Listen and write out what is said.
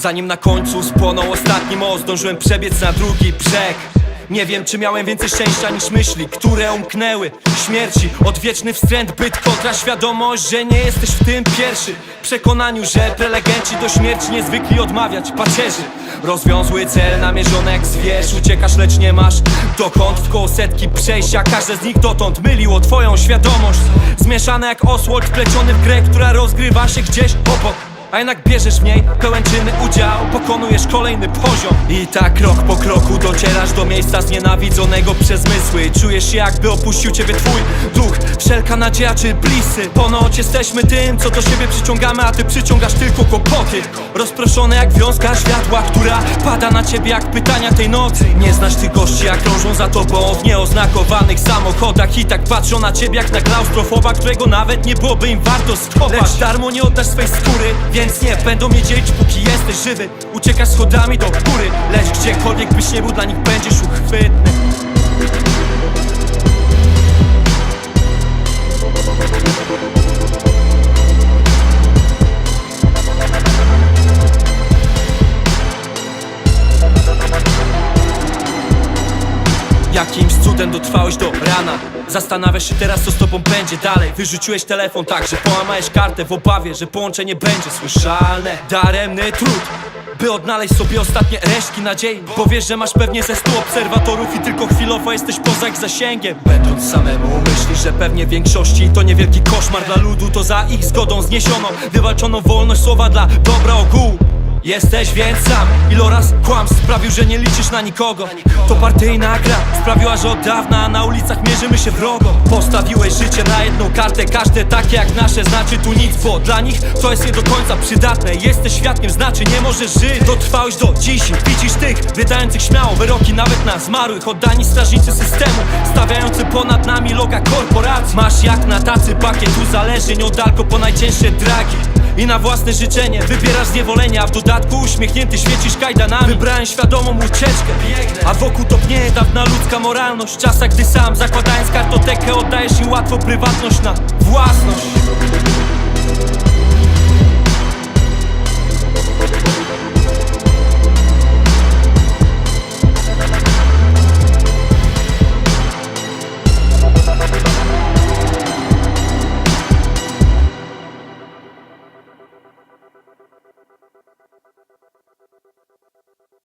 Zanim na końcu spłonął ostatni most Zdążyłem przebiec na drugi brzeg. Nie wiem, czy miałem więcej szczęścia niż myśli, które umknęły Śmierci, odwieczny wstręt, byt kontra świadomość, że nie jesteś w tym pierwszy. Przekonaniu, że prelegenci do śmierci niezwykli odmawiać pacierzy. Rozwiązły cel namierzony jak zwierz Uciekasz, lecz nie masz dokąd. W koło setki przejścia Każde z nich dotąd myliło twoją świadomość. Zmieszane jak osłod wpleciony w grę, która rozgrywa się gdzieś obok a jednak bierzesz w niej pełen czynny udział Pokonujesz kolejny poziom. I tak krok po kroku docierasz do miejsca znienawidzonego przez zmysły. Czujesz się jakby opuścił ciebie twój duch. Wszelka nadzieja czy blisy. Ponoć jesteśmy tym, co do siebie przyciągamy A ty przyciągasz tylko kłopoty. Rozproszone jak wiązka światła, która pada na ciebie jak pytania tej nocy. Nie znasz tych gości jak krążą za tobą w nieoznakowanych samochodach. I tak patrzą na ciebie jak na klaustrofoba, którego nawet nie byłoby im warto schować. Lecz darmo nie oddasz swej skóry, więc nie będą mnie dzielić póki jesteś żywy Uciekasz schodami do góry, lecz gdziekolwiek byś nie był dla nich będziesz uchwytny. Jakimś cudem dotrwałeś do rana. Zastanawiasz się teraz co z tobą będzie dalej. Wyrzuciłeś telefon tak, że połamałeś kartę W obawie, że połączenie będzie słyszalne. Daremny trud by odnaleźć sobie ostatnie resztki nadziei. Bo wiesz, że masz pewnie ze stu obserwatorów I tylko chwilowo jesteś poza ich zasięgiem. Będąc samemu myślisz, że pewnie większości To niewielki koszmar. Dla ludu To za ich zgodą zniesiono Wywalczono wolność słowa dla dobra ogółu Jesteś więc sam Iloraz kłamstw sprawił, że nie liczysz na nikogo. To partyjna gra sprawiła, że od dawna na ulicach mierzymy się wrogo. Postawiłeś życie na jedną kartę Każde takie jak nasze znaczy tu nic Bo dla nich to jest nie do końca przydatne. Jesteś świadkiem, znaczy nie możesz żyć. Dotrwałeś do dziś Widzisz tych wydających śmiało wyroki nawet na zmarłych Oddani strażnicy systemu Stawiający ponad nami loga korporacji. Masz jak na tacy pakiet uzależnień Od alko po najcięższe dragi i na własne życzenie wybierasz zniewolenie A w dodatku uśmiechnięty świecisz kajdanami. Wybrałem świadomą ucieczkę A wokół topnieje dawna ludzka moralność. Czasach gdy sam zakładając kartotekę Oddajesz im łatwo prywatność na własność